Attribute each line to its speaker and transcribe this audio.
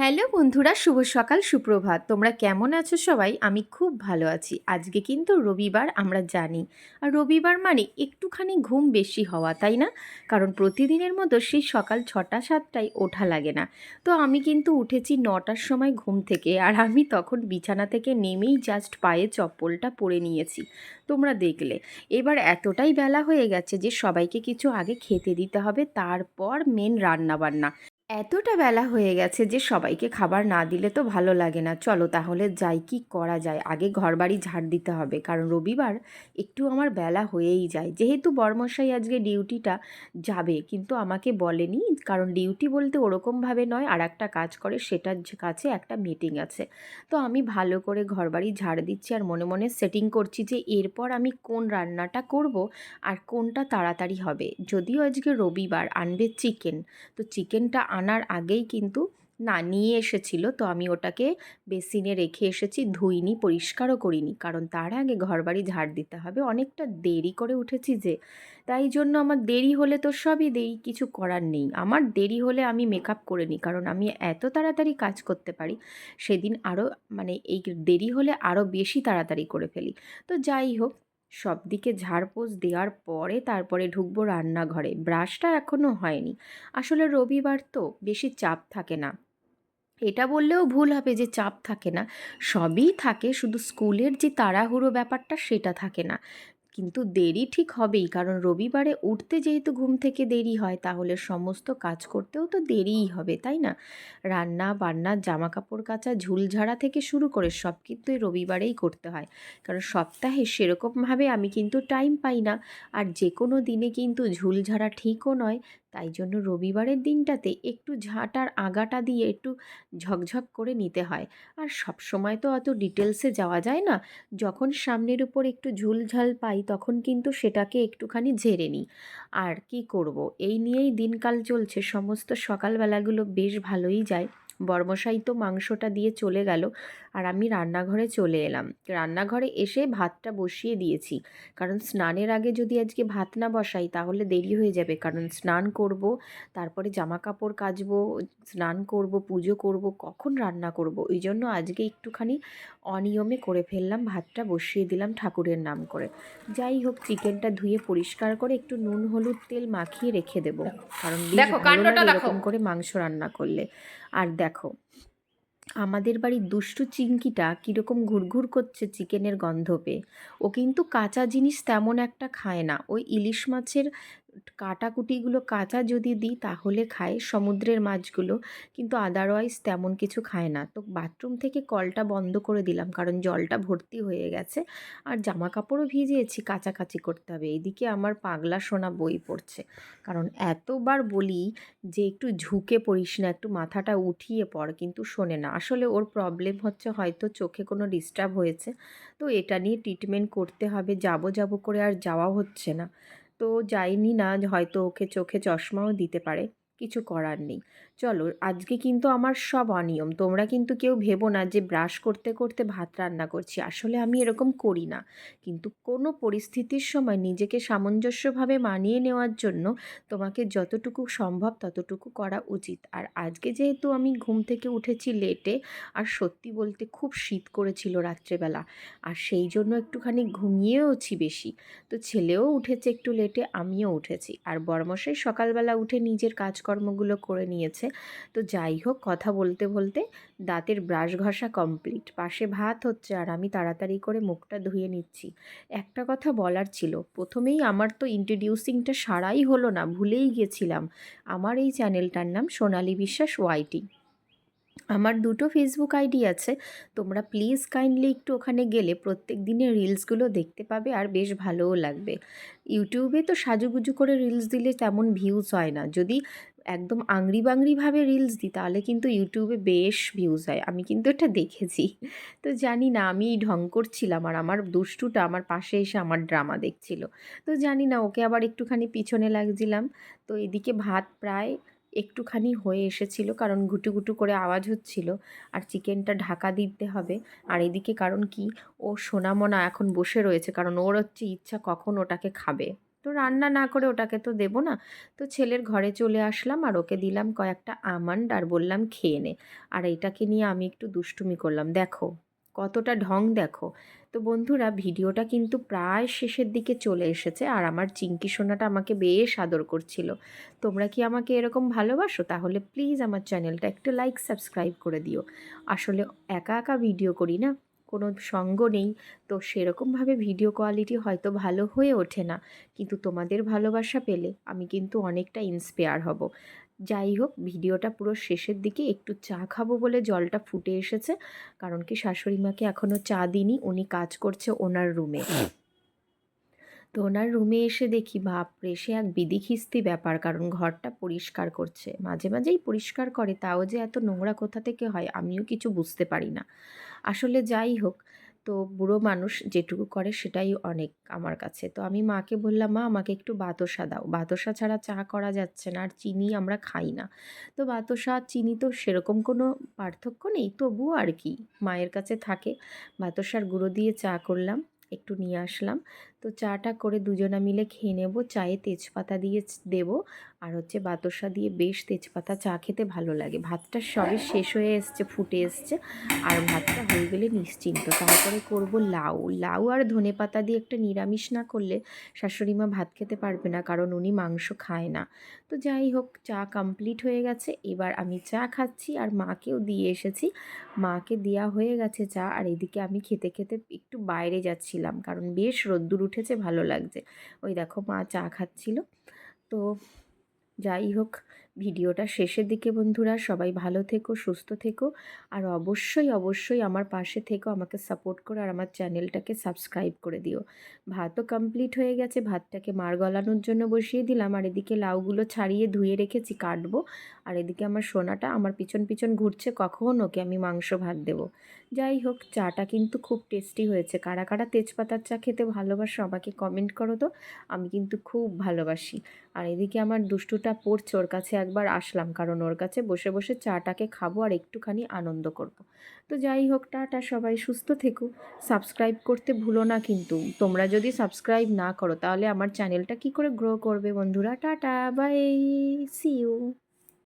Speaker 1: Hello বন্ধুরা, শুভ সকাল, সুপ্রভাত। তোমরা কেমন আছো সবাই? আমি খুব ভালো আছি। আজকে কিন্তু রবিবার, আমরা জানি। আর রবিবার মানে একটুখানি ঘুম বেশি হওয়া, তাই না? কারণ প্রতিদিনের মতো সেই সকাল ছটা, সাতটায় ওঠা লাগে না। তো আমি কিন্তু উঠেছি নটার সময় ঘুম থেকে, আর আমি তখন বিছানা থেকে নেমেই জাস্ট পায়ে চপ্পলটা পরে নিয়েছি। তোমরা দেখলে। এবার এতটাই বেলা হয়ে গেছে যে সবাইকে কিছু আগে খেতে দিতে হবে, তারপর মেন রান্নাবান্না। এতটা বেলা হয়ে গেছে যে সবাইকে খাবার না দিলে তো ভালো লাগে না। চলো তাহলে যাই, কি করা যায়? আগে ঘরবাড়ি ঝাড় দিতে হবে, কারণ রবিবার একটু আমার বেলা হয়েই যায়। যেহেতু বর্মশাই আজকে ডিউটিটা যাবে, কিন্তু আমাকে বলেনি, কারণ ডিউটি বলতে ওরকমভাবে নয় আর একটা কাজ করে, সেটার কাছে একটা মিটিং আছে। তো আমি ভালো করে ঘরবাড়ি ঝাড় দিচ্ছি আর মনে মনে সেটিং করছি যে এরপর আমি কোন রান্নাটা করব আর কোনটা তাড়াতাড়ি হবে। যদিও আজকে রবিবার, আনবে চিকেন তো চিকেনটা আনার আগেই কিন্তু না নিয়ে এসেছিল। তো আমি ওটাকে বেসিনে রেখে এসেছি, ধুইনি, পরিষ্কারও করিনি। কারণ তার আগে ঘরবাড়ি ঝাড় দিতে হবে। অনেকটা দেরি করে উঠেছি যে, তাই জন্য আমার দেরি হলে তো সবই দেরি, কিছু করার নেই। আমার দেরি হলে আমি মেকআপ করে নিই, কারণ আমি এত তাড়াতাড়ি কাজ করতে পারি, সেদিন আরও মানে এই দেরি হলে আরও বেশি তাড়াতাড়ি করে ফেলি। তো যাই হোক সব দিকে ঝাড়পোছ দেওয়ার পরে তারপরে ঢুকবো রান্নাঘরে। ব্রাশটা এখনও হয়নি। আসলে রবিবার তো, বেশি চাপ থাকে না। এটা বললেও ভুল হবে যে চাপ থাকে না। সবই থাকে, শুধু স্কুলের যে তাড়াহুড়ো ব্যাপারটা সেটা থাকে না। কিন্তু দেরি ঠিক হবেই, কারণ রবিবারে উঠতে যেহেতু ঘুম থেকে দেরি হয়, তাহলে সমস্ত কাজ করতেও তো দেরিই হবে, তাই না? রান্না, বান্না জামা কাপড় কাচা, ঝুলঝাড়া থেকে শুরু করে সব কিন্তু রবিবারেই করতে হয়। কারণ সপ্তাহে সেরকমভাবে আমি কিন্তু টাইম পাই না। আর যে কোনো দিনে কিন্তু ঝুলঝাড়া ঠিকও নয় তাই জন্য রবিবারের দিনটাতে একটু ঝাঁটার আগাটা দিয়ে একটু ঝকঝক করে নিতে হয়। আর সব সময় তো অত ডিটেলসে যাওয়া যায় না। যখন সামনের উপর একটু ঝুলঝাল পাই তখন কিন্তু সেটাকে একটুখানি ঝেড়ে নিই। আর কি করব? এই নিয়েই দিনকাল চলছে। সমস্ত সকালবেলাগুলো বেশ ভালোই যায়। বর্মশাই তো মাংসটা দিয়ে চলে গেল। আর আমি রান্নাঘরে চলে এলাম। রান্নাঘরে এসে ভাতটা বসিয়ে দিয়েছি। কারণ স্নানের আগে যদি আজকে ভাত না বসাই তাহলে দেরি হয়ে যাবে। কারণ স্নান করব তারপরে জামা কাপড় কাচবো স্নান করব পুজো করব কখন রান্না করব? ওই জন্য আজকে একটুখানি অনিয়মে করে ফেললাম ভাতটা বসিয়ে দিলাম ঠাকুরের নাম করে। যাই হোক চিকেনটা ধুয়ে পরিষ্কার করে একটু নুন হলুদ তেল মাখিয়ে রেখে দেবো। কারণ
Speaker 2: দেখো,
Speaker 1: করে মাংস রান্না করলে। আর দেখো আমাদের বাড়ির দুষ্টু চিংকিটা কীরকম ঘুরঘুর করছে চিকেনের গন্ধ পেয়ে ও কিন্তু কাঁচা জিনিস তেমন একটা খায় না। ওই ইলিশ মাছের কাটাকুটিগুলো কাঁচা যদি দিই তাহলে খায়, সমুদ্রের মাছগুলো। কিন্তু আদারওয়াইজ তেমন কিছু খায় না। তো বাথরুম থেকে কলটা বন্ধ করে দিলাম, কারণ জলটা ভর্তি হয়ে গেছে। আর জামা কাপড়ও ভিজিয়েছি, কাচাকাচি করতে হবে। এইদিকে আমার পাগলা সোনা বই পড়ছে। কারণ এতবার বলি যে একটু ঝুঁকে পড়িস না, একটু মাথাটা উঠিয়ে পড়, কিন্তু শোনে না। আসলে ওর প্রবলেম হচ্ছে হয়তো চোখে কোনো ডিস্টার্ব হয়েছে। তো এটা নিয়ে ট্রিটমেন্ট করতে হবে। যাব যাব করে আর যাওয়া হচ্ছে না। তো যাইনি না হয়তো ওকে চোখে চশমাও দিতে পারে। কিছু করার নেই। চলো, আজকে কিন্তু আমার সব অনিয়ম। তোমরা কিন্তু কেউ ভেবো না যে ব্রাশ করতে করতে ভাত রান্না করছি। আসলে আমি এরকম করি না। কিন্তু কোনো পরিস্থিতির সময় নিজেকে সামঞ্জস্যভাবে মানিয়ে নেওয়ার জন্য তোমাকে যতটুকু সম্ভব ততটুকু করা উচিত। আর আজকে যেহেতু আমি ঘুম থেকে উঠেছি লেটে, আর সত্যি বলতে খুব শীত করেছিল রাত্রেবেলা, আর সেই জন্য একটুখানি ঘুমিয়েওছি বেশি। তো ছেলেও উঠেছে একটু লেটে, আমিও উঠেছি। আর বর্মশাই সকালবেলা উঠে নিজের কাজকর্মগুলো করে নিয়েছে। তো যাই হোক, কথা বলতে বলতে দাঁতের ব্রাশ ঘষা কমপ্লিট। পাশে ভাত হচ্ছে আর আমি তাড়াতাড়ি করে মুখটা ধুয়ে নিচ্ছি। একটা কথা বলার ছিল, প্রথমেই আমার তো ইন্ট্রোডিউসিংটা সারাই হলো না, ভুলেই গেছিলাম। আমার এই চ্যানেলটার নাম সোনালী বিশ্বাস ওয়াইটি আমার দুটো ফেসবুক আইডি আছে, তোমরা প্লিজ কাইন্ডলি একটু ওখানে গেলে প্রত্যেক দিনের রিলসগুলো দেখতে পাবে আর বেশ ভালোও লাগবে। ইউটিউবে তো সাজুগুজু করে রিলস দিলে তেমন ভিউজ হয় না। যদি একদম আংরি বাংরিভাবে রিলস দিই, তাহলে কিন্তু ইউটিউবে বেশ ভিউজ হয়। আমি কিন্তু এটা দেখেছি। তো জানি না আমি ঢং করছিলাম আর আমার দুষ্টুটা আমার পাশে এসে আমার ড্রামা দেখছিল। তো জানি না, ওকে আবার একটুখানি পিছনে লাগছিলাম। তো এদিকে ভাত প্রায় একটুখানি হয়ে এসেছিল, কারণ ঘুটু ঘুটু করে আওয়াজ হচ্ছিল, আর চিকেনটা ঢাকা দিতে হবে। আর এদিকে কারণ কি, ও সোনামনা এখন বসে রয়েছে, কারণ ওর হচ্ছে ইচ্ছা কখন ওটাকে খাবে। তো রান্না না করে ওটাকে তো দেবো না। তো ছেলের ঘরে চলে আসলাম আর ওকে দিলাম কয়েকটা আমান্ড আর বললাম খেয়ে নে। আর এটাকে নিয়ে আমি একটু দুষ্টুমি করলাম। দেখো, কতটা ঢং দেখো। তো বন্ধুরা, ভিডিওটা কিন্তু প্রায় শেষের দিকে চলে এসেছে আর আমার চিঙ্কি সোনাটা আমাকে বেশ আদর করছিল। তোমরা কি আমাকে এরকম ভালোবাসো? তাহলে প্লিজ আমার চ্যানেলটা একটু লাইক, সাবস্ক্রাইব করে দিও। আসলে একা একা ভিডিও করি না। কোনো সঙ্গ নেই, তো সেরকমভাবে ভিডিও কোয়ালিটি হয়তো ভালো হয়ে ওঠে না। কিন্তু তোমাদের ভালোবাসা পেলে আমি কিন্তু অনেকটা ইন্সপায়ার হব। যাই হোক, ভিডিওটা পুরো শেষের দিকে একটু চা খাব বলে জলটা ফুটে এসেছে, কারণ কি শাশুড়ি মাকে এখনও চা দিইনি, উনি কাজ করছে ওনার রুমে তো ওনার রুমে এসে দেখি, বাপরে, সে এক বিধিখিস্তি ব্যাপার, কারণ ঘরটা পরিষ্কার করছে। মাঝে মাঝেই পরিষ্কার করে, তাও যে এত নোংরা কোথা থেকে হয়, আমিও কিছু বুঝতে পারি না। আসলে যাই হোক, তো বুড়ো মানুষ যেটুকু করে সেটাই অনেক আমার কাছে। তো আমি মাকে বললাম, মা, আমাকে একটু বাতসা দাও। বাতসা ছাড়া চা করা যাচ্ছে না, আর চিনি আমরা খাই না। তো বাতসা, চিনি তো সেরকম কোনো পার্থক্য নেই, তবুও আর কি। মায়ের কাছে থাকে, বাতসার গুঁড়ো দিয়ে চা করলাম। একটু নিয়ে আসলাম। তো চাটা করে দুজনা মিলে খেয়ে নেব। চায়ে তেজপাতা দিয়ে দেব। আর হচ্ছে বাতসা দিয়ে বেশ তেজপাতা চা খেতে ভালো লাগে। ভাতটা সবে শেষ হয়ে এসছে, ফুটে এসছে। আর ভাতটা হয়ে গেলে নিশ্চিন্ত। তারপরে করব লাউ। লাউ আর ধনে পাতা দিয়ে একটা নিরামিষ না করলে শাশুড়ি মা ভাত খেতে পারবে না, কারণ উনি মাংস খায় না। তো যাই হোক, চা কমপ্লিট হয়ে গেছে। এবার আমি চা খাচ্ছি আর মাকেও দিয়ে এসেছি। মাকে দেওয়া হয়ে গেছে চা আর এদিকে আমি খেতে খেতে একটু বাইরে যাচ্ছিলাম, কারণ বেশ রোদ্দুর উঠেছে, ভালো লাগছে। ওই দেখো মা চা খাচ্ছিল। তো যাই হোক ভিডিওটা শেষের দিকে, বন্ধুরা। সবাই ভালো থেকো, সুস্থ থেকো। আর অবশ্যই অবশ্যই আমার পাশে থেকো, আমাকে সাপোর্ট করো আর আমার চ্যানেলটাকে সাবস্ক্রাইব করে দিও। ভাতও কমপ্লিট হয়ে গেছে, ভাতটাকে মার গলানোর জন্য বসিয়ে দিলাম। আর এদিকে লাউগুলো ছাড়িয়ে ধুয়ে রেখেছি, কাটবো। আর এদিকে আমার সোনাটা আমার পিছন পিছন ঘুরছে, কখন ওকে আমি মাংস, ভাত দেবো? যাই হোক, চাটা কিন্তু খুব টেস্টি হয়েছে। কারা কারা তেজপাতার চা খেতে ভালোবাসো আমাকে কমেন্ট করো তো। আমি কিন্তু খুব ভালোবাসি। আর এদিকে আমার দুষ্টুটা পড়ছে, ওর কাছে একবার আসলাম, কারণ ওর কাছে বসে বসে চাটাকে খাব আর একটুখানি আনন্দ করব। তো যাই হোক, টাটা, সবাই সুস্থ থেকো। সাবস্ক্রাইব করতে ভুলো না কিন্তু। তোমরা যদি সাবস্ক্রাইব না করো, তাহলে আমার চ্যানেলটা কি করে গ্রো করবে বন্ধুরা? Tata, by C you